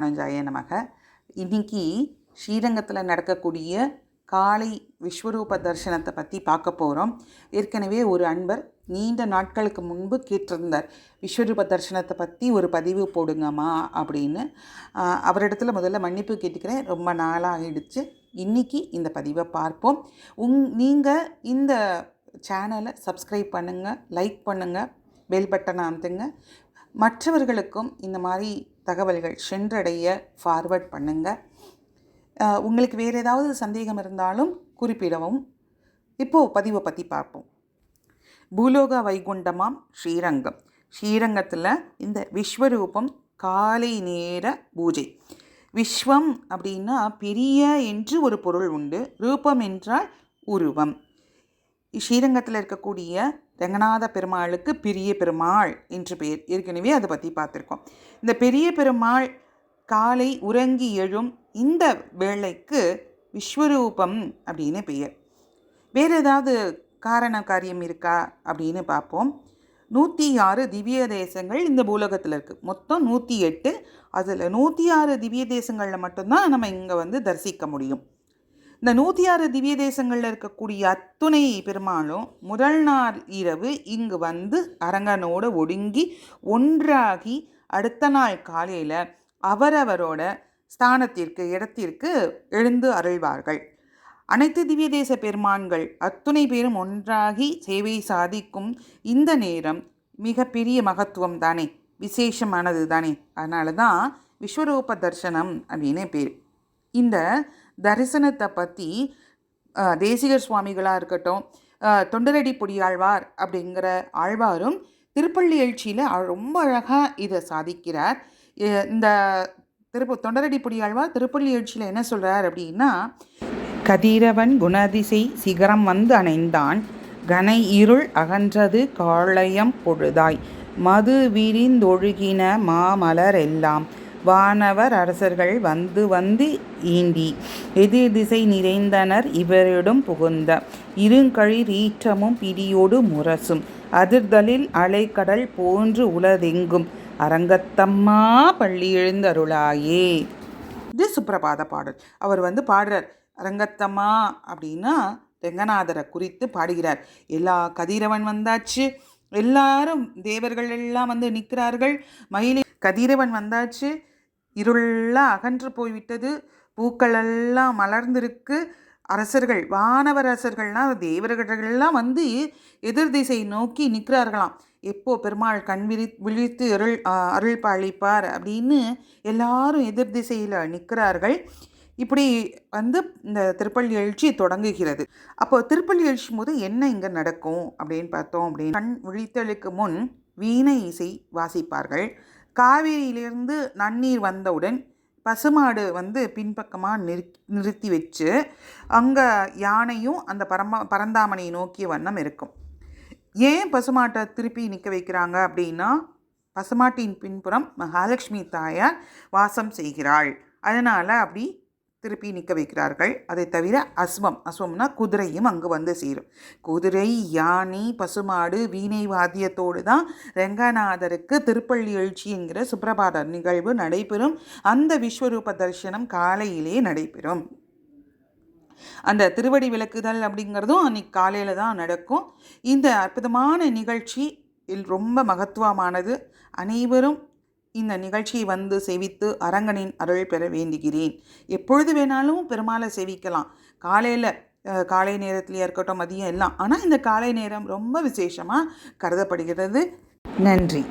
நஞ்சாய நமக இன்னைக்கு ஸ்ரீரங்கத்தில் நடக்கக்கூடிய காலை விஸ்வரூப தரிசனத்தை பற்றி பார்க்க போகிறோம் ஏற்கனவே ஒரு அன்பர் நீண்ட நாட்களுக்கு முன்பு கேட்டிருந்தார் விஸ்வரூப தரிசனத்தை பற்றி ஒரு பதிவு போடுங்கம்மா அப்படின்னு. அவரிடத்துல முதல்ல மன்னிப்பு கேட்டுக்கிறேன். ரொம்ப நாளாக ஆகிடுச்சு இன்னைக்கு இந்த பதிவை பார்ப்போம். உங் நீங்கள் இந்த சேனலை சப்ஸ்கிரைப் பண்ணுங்கள் லைக் பண்ணுங்கள் பெல் பட்டனை அமுத்துங்க. மற்றவர்களுக்கும் இந்த மாதிரி தகவல்கள் சென்றடைய ஃபார்வர்ட் பண்ணுங்கள் உங்களுக்கு வேறு ஏதாவது சந்தேகம் இருந்தாலும் குறிப்பிடவும். இப்போது பதிவை பற்றி பார்ப்போம். பூலோக வைகுண்டமாம் ஸ்ரீரங்கம். ஸ்ரீரங்கத்தில் இந்த விஸ்வரூபம் காலை நேர பூஜை. விஸ்வம் அப்படின்னா பெரிய என்று ஒரு பொருள் உண்டு. ரூபம் என்றால் உருவம். ஸ்ரீரங்கத்தில் இருக்கக்கூடிய ரங்கநாத பெருமாளுக்கு பெரிய பெருமாள் என்று பெயர். ஏற்கனவே அதை பற்றி பார்த்துருக்கோம். இந்த பெரிய பெருமாள் காலை உறங்கி எழும் இந்த வேளைக்கு விஸ்வரூபம் அப்படின்னு பெயர். வேறு ஏதாவது காரண காரியம் இருக்கா அப்படின்னு பார்ப்போம். நூற்றி ஆறு திவ்ய தேசங்கள் இந்த பூலோகத்தில் இருக்குது மொத்தம் நூற்றி எட்டு. அதில் நூற்றி ஆறு திவ்ய தேசங்களில் மட்டும்தான் நம்ம இங்கே வந்து தரிசிக்க முடியும். இந்த நூற்றி ஆறு திவ்ய தேசங்களில் இருக்கக்கூடிய அத்துணை பெருமாளும் முதல் நாள் இரவு இங்கு வந்து அரங்கனோடு ஒடுங்கி ஒன்றாகி அடுத்த நாள் காலையில் அவரவரோட ஸ்தானத்திற்கு இடத்திற்கு எழுந்து அருள்வார்கள். அனைத்து திவ்ய தேச பெருமான்கள் அத்துணை பேரும் ஒன்றாகி சேவை சாதிக்கும் இந்த நேரம் மிகப்பெரிய மகத்துவம் தானே விசேஷமானது தானே. அதனால தான் விஸ்வரூப தர்சனம் அப்படின்னு பேர். இந்த தரிசனத்தை பற்றி தேசிகர் சுவாமிகளாக இருக்கட்டும் தொண்டரடி பொடியாழ்வார் அப்படிங்கிற ஆழ்வாரும் திருப்பள்ளி எழுச்சியில் ரொம்ப அழகாக இதை சாதிக்கிறார். இந்த திருப்ப தொண்டரடி பொடியாழ்வார் திருப்பள்ளி எழுச்சியில் என்ன சொல்கிறார் அப்படின்னா கதிரவன் குணதிசை சிகரம் வந்து அணைந்தான் கனை இருள் அகன்றது காளையம் பொழுதாய் மது விரிந்தொழுகின மாமலர் எல்லாம் வானவர் அரசர்கள் வந்து வந்து ஈண்டி. எதிர் திசை நிறைந்தனர் இவரிடம் புகுந்த. இருங்கழிர் ஈற்றமும் பிடியோடு முரசும். அதிர்தலில் அலைக்கடல் போன்று உலதெங்கும் அரங்கத்தம்மா பள்ளி எழுந்தருளாயே. இது சுப்பிரபாத பாடல். அவர் வந்து பாடுறார். அரங்கத்தம்மா அப்படின்னா ரெங்கநாதரை குறித்து பாடுகிறார். எல்லா கதிரவன் வந்தாச்சு. எல்லாரும் தேவர்கள் எல்லாம் வந்து நிற்கிறார்கள். மயிலை கதிரவன் வந்தாச்சு. இருளெல்லாம் அகன்று போய்விட்டது. பூக்கள் எல்லாம் மலர்ந்திருக்கு. அரசர்கள் வானவரசர்கள்லாம் தேவர்கள்லாம் வந்து எதிர் திசை நோக்கி நிற்கிறார்களாம். எப்போ பெருமாள் கண் விரி விழித்து அருள் அருள் பாலிப்பார் அப்படின்னு எல்லாரும் எதிர் திசையில் நிற்கிறார்கள். இப்படி வந்து இந்த திருப்பள்ளி எழுச்சி தொடங்குகிறது. அப்போ திருப்பள்ளி எழுச்சி போது என்ன இங்கே நடக்கும் அப்படின்னு பார்த்தோம் அப்படின்னு கண் விழித்தலுக்கு முன் வீணை இசை வாசிப்பார்கள். காவேரியிலிருந்து நன்னீர் வந்தவுடன் பசுமாடு வந்து பின்பக்கமாக நிறு நிறுத்தி வச்சு அங்கே யானையும் அந்த பரம பரந்தாமனையை நோக்கிய வண்ணம் இருக்கும். ஏன் பசுமாட்டை திருப்பி நிற்க வைக்கிறாங்க அப்படின்னா பசுமாட்டின் பின்புறம் மகாலட்சுமி தாயார் வாசம் செய்கிறாள். அதனால் அப்படி திருப்பி நிற்க வைக்கிறார்கள். அதை தவிர அஸ்வம் அஸ்வம்னா குதிரையும் அங்கே வந்து சேரும். குதிரை யானை பசுமாடு வீணை வாத்தியத்தோடு தான் ரெங்கநாதருக்கு திருப்பள்ளி எழுச்சிங்கிற சுப்பிரபாத நிகழ்வு நடைபெறும். அந்த விஸ்வரூப தரிசனம் காலையிலே நடைபெறும். அந்த திருவடி விளக்குதல் அப்படிங்கிறதும் அன்னைக்கு காலையில் தான் நடக்கும். இந்த அற்புதமான நிகழ்ச்சி இல் ரொம்ப மகத்துவமானது. அனைவரும் இந்த நிகழ்ச்சியை வந்து சேவித்து அரங்கனின் அருள் பெற வேண்டுகிறேன். எப்பொழுது வேணாலும் பெருமாளை சேவிக்கலாம். காலையில் காலை நேரத்துலையா இருக்கட்டும் மதியம் எல்லாம். ஆனால் இந்த காலை நேரம் ரொம்ப விசேஷமாக கருதப்படுகிறது. நன்றி.